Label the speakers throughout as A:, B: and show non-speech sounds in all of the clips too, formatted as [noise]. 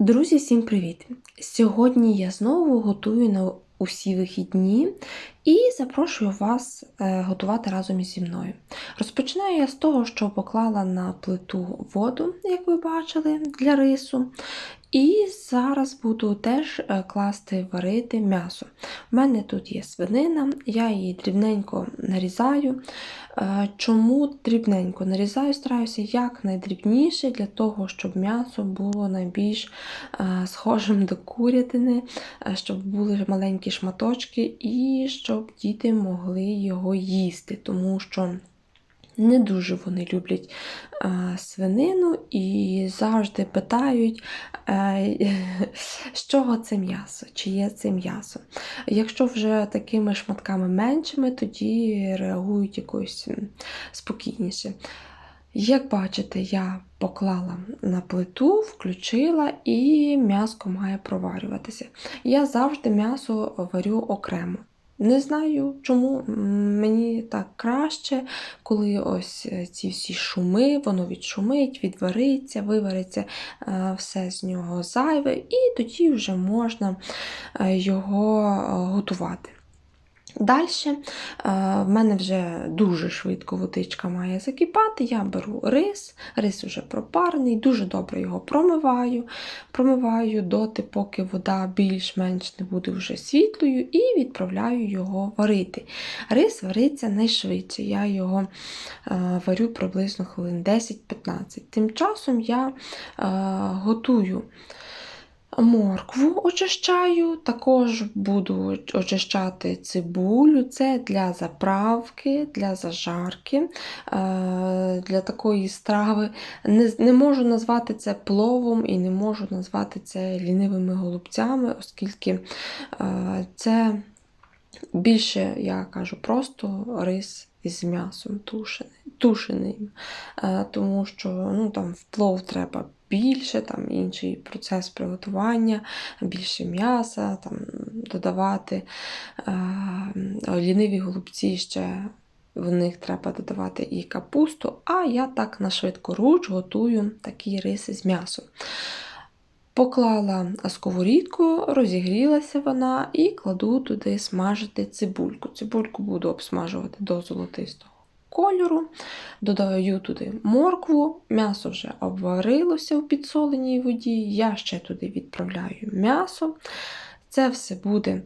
A: Друзі, всім привіт! Сьогодні я знову готую на усі вихідні і запрошую вас е, готувати разом зі мною. Розпочинаю я з того, що поклала на плиту воду, як ви бачили, для рису. І зараз буду теж е, класти варити м'ясо. У мене тут є свинина, я її дрібненько нарізаю. Е, Чому дрібненько нарізаю, стараюся якнайдрібніше для того, щоб м'ясо було найбільш е, схожим до курятини, щоб були маленькі шматочки і щоб діти могли його їсти, тому що. Не дуже вони люблять е, свинину і завжди питають, е, [laughs] з чого це м'ясо, чи є це м'ясо. Якщо вже такими шматками меншими, тоді реагують якось спокійніше. Як бачите, я поклала на плиту, включила і м'ясо має проварюватися. Я завжди м'ясо варю окремо. Не знаю, чому мені так краще, коли ось е, ці всі шуми, воно відшумить, відвариться, вивариться е, все з нього зайве, і тоді вже можна е, його готувати. Далі в мене вже дуже швидко водичка має закипати. Я беру рис, рис вже пропарений, дуже добре його промиваю. Промиваю доти, поки вода більш-менш не буде вже світлою, і відправляю його варити. Рис вариться найшвидше. Я його е, варю приблизно хвилин 10-15. Тим часом я е, готую. Моркву очищаю, також буду очищати цибулю, це для заправки, для зажарки, е, для такої страви. Не, не можу назвати це пловом і не можу назвати це лінивими голубцями, оскільки е, це більше, я кажу, просто рис із м'ясом тушеним, Е, тому що ну, там в треба більше, там інший процес приготування, більше м'яса, там додавати е, ліниві голубці ще. В них треба додавати і капусту, а я так на швидкоруч готую такі риси з м'ясом. Поклала сковорідку, розігрілася вона і кладу туди смажити цибульку. Цибульку буду обсмажувати до золотистого кольору, додаю туди моркву, м'ясо вже обварилося в підсоленій воді, я ще туди відправляю м'ясо. Це все буде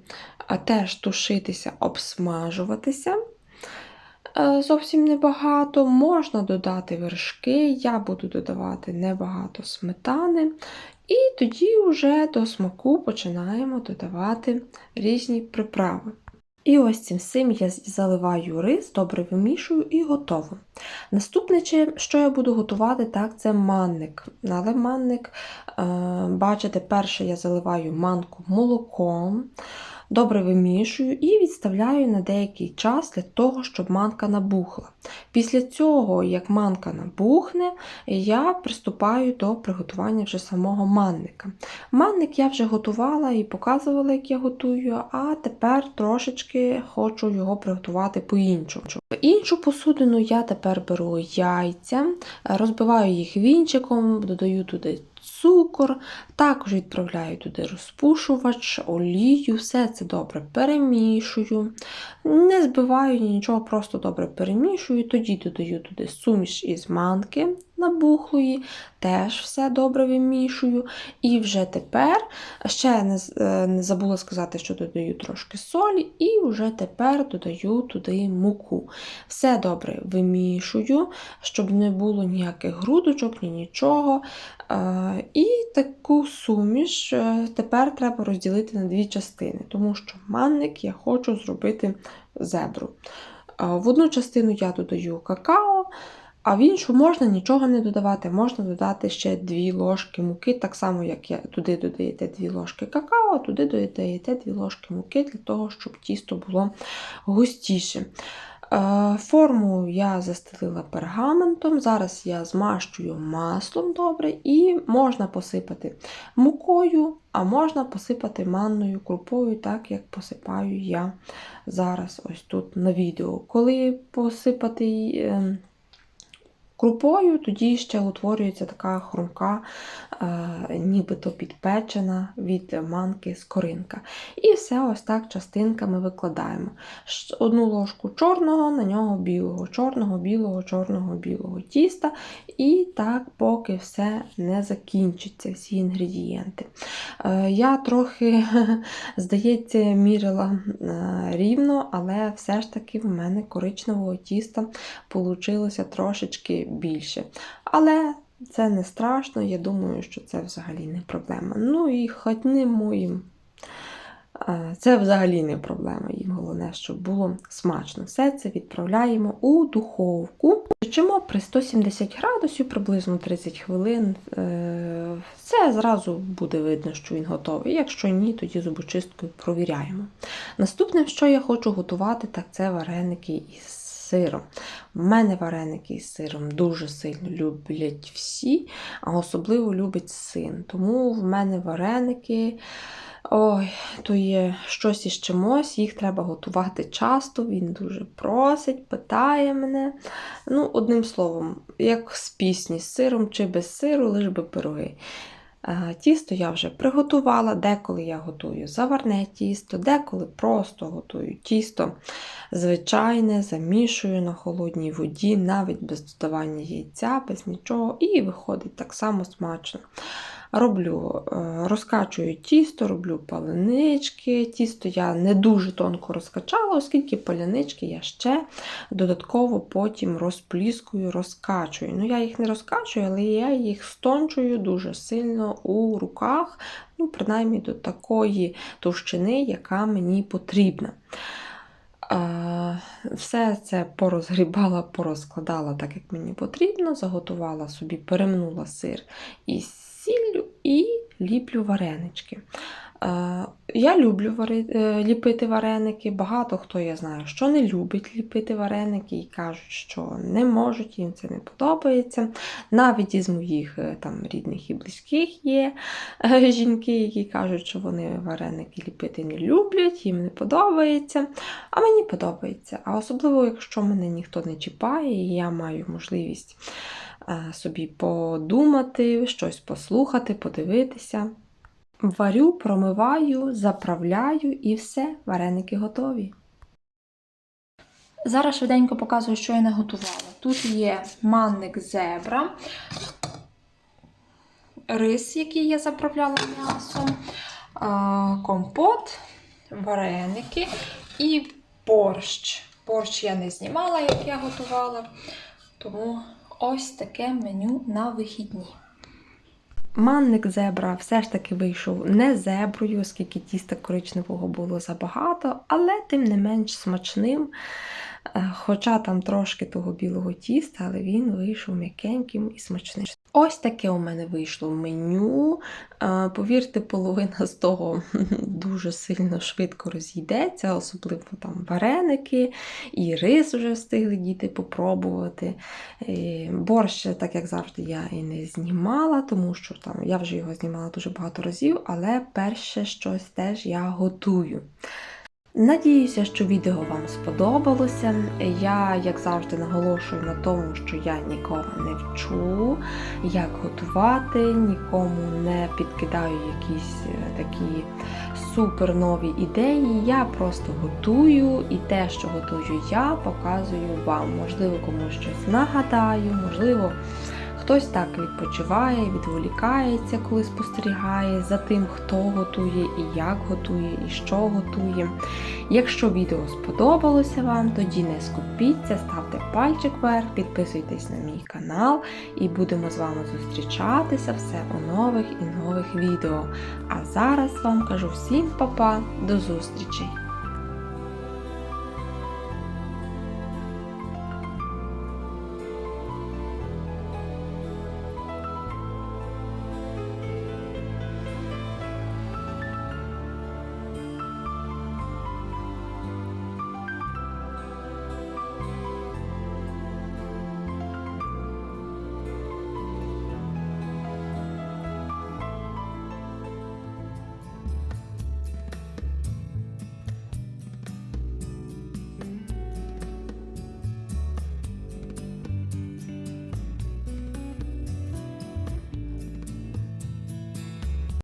A: теж тушитися, обсмажуватися. Е, Зовсім небагато, можна додати вершки, я буду додавати небагато сметани. І тоді вже до смаку починаємо додавати різні приправи. І ось цим всім я заливаю рис, добре вимішую і готово. Наступне, що я буду готувати, так, це манник. Але манник, е, бачите, перше я заливаю манку молоком, добре вимішую і відставляю на деякий час для того, щоб манка набухла. Після цього, як манка набухне, я приступаю до приготування вже самого манника. Манник я вже готувала і показувала, як я готую, а тепер трошечки хочу його приготувати по-іншому. В іншу посудину я тепер беру яйця, розбиваю їх вінчиком, додаю туди цукор, також відправляю туди розпушувач, олію, все це добре перемішую. Не збиваю нічого, просто добре перемішую, тоді додаю туди суміш із манки набухлої, теж все добре вимішую. І вже тепер ще не, не забула сказати, що додаю трошки солі, і вже тепер додаю туди муку. Все добре вимішую, щоб не було ніяких грудочок, ні нічого. І таку суміш е, тепер треба розділити на дві частини, тому що манник я хочу зробити зебру. В одну частину я додаю какао, а в іншу можна нічого не додавати, можна додати ще 2 ложки муки, так само, як я туди додаєте 2 ложки какао, туди додаєте 2 ложки муки для того, щоб тісто було густіше. Е, форму я застелила пергаментом, зараз я змащую маслом добре, і можна посипати мукою, а можна посипати манною крупою, так як посипаю я зараз ось тут на відео. Коли посипати крупою, тоді ще утворюється така хрумка, е, нібито підпечена від манки скоринка. І все ось так частинками викладаємо. Одну ложку чорного, на нього білого, чорного, білого, чорного, білого тіста. І так, поки все не закінчиться, всі інгредієнти. Е, Я трохи, [laughs] здається, мірила е, рівно, але все ж таки в мене коричневого тіста вийшло трошечки більше. Але це не страшно, я думаю, що це взагалі не проблема. Ну і хатним їм. е, Це взагалі не проблема. Їм головне, щоб було смачно. Все це відправляємо у духовку. Печемо при 170 градусів приблизно 30 хвилин. Це зразу буде видно, що він готовий. Якщо ні, тоді зубочисткою провіряємо. Наступним, що я хочу готувати, так це вареники із сиром. У мене вареники із сиром дуже сильно люблять всі, а особливо любить син. Тому в мене вареники. Ой, то є щось із чимось, їх треба готувати часто. Він дуже просить, питає мене. Ну, одним словом, як з пісні з сиром чи без сиру, лиш би пироги. Е, Тісто я вже приготувала, деколи я готую заварне тісто, деколи просто готую тісто звичайне, замішую на холодній воді, навіть без додавання яйця, без нічого, і виходить так само смачно. Роблю, е, розкачую тісто, роблю палинички. Тісто я не дуже тонко розкачала, оскільки палянички я ще додатково потім розпліскую, розкачую. Ну, я їх не розкачую, але я їх стончую дуже сильно у руках, ну, принаймні до такої товщини, яка мені потрібна. Е, Все це порозгрібала, порозкладала так, як мені потрібно, заготувала собі, перемнула сир із сіллю і ліплю варенички. Е, Я люблю е, ліпити вареники. Багато хто я знаю, що не любить ліпити вареники і кажуть, що не можуть, їм це не подобається. Навіть із моїх е, там рідних і близьких є жінки, які кажуть, що вони вареники ліпити не люблять, їм не подобається. А мені подобається. А особливо, якщо мене ніхто не чіпає, і я маю можливість собі подумати, щось послухати, подивитися. Варю, промиваю, заправляю і все, вареники готові.
B: Зараз швиденько показую, що я наготувала. Тут є манник зебра, рис, який я заправляла м'ясом, компот, вареники і борщ. Борщ я не знімала, як я готувала, тому ось таке меню на вихідні.
A: Манник зебра все ж таки вийшов не зеброю, оскільки тіста коричневого було забагато, але тим не менш смачним. Е, Хоча там трошки того білого тіста, але він вийшов м'якеньким і смачним. Ось таке у мене вийшло меню. Е, Повірте, половина з того [laughs] дуже сильно швидко розійдеться, особливо там вареники, і рис вже встигли діти попробувати. Е, Борщ, так як завжди, я і не знімала, тому що там я вже його знімала дуже багато разів, але перше щось теж я готую. Надіюся, що відео вам сподобалося. Я, як завжди, наголошую на тому, що я нікого не вчу, як готувати, нікому не підкидаю якісь е, такі супер нові ідеї. Я просто готую і те, що готую я, показую вам. Можливо, комусь щось нагадаю, можливо. Хтось так відпочиває, відволікається, коли спостерігає за тим, хто готує і як готує, і що готує. Якщо відео сподобалося вам, тоді не скупіться, ставте пальчик вверх, підписуйтесь на мій канал і будемо з вами зустрічатися все у нових і нових відео. А зараз вам кажу всім па-па, до зустрічей!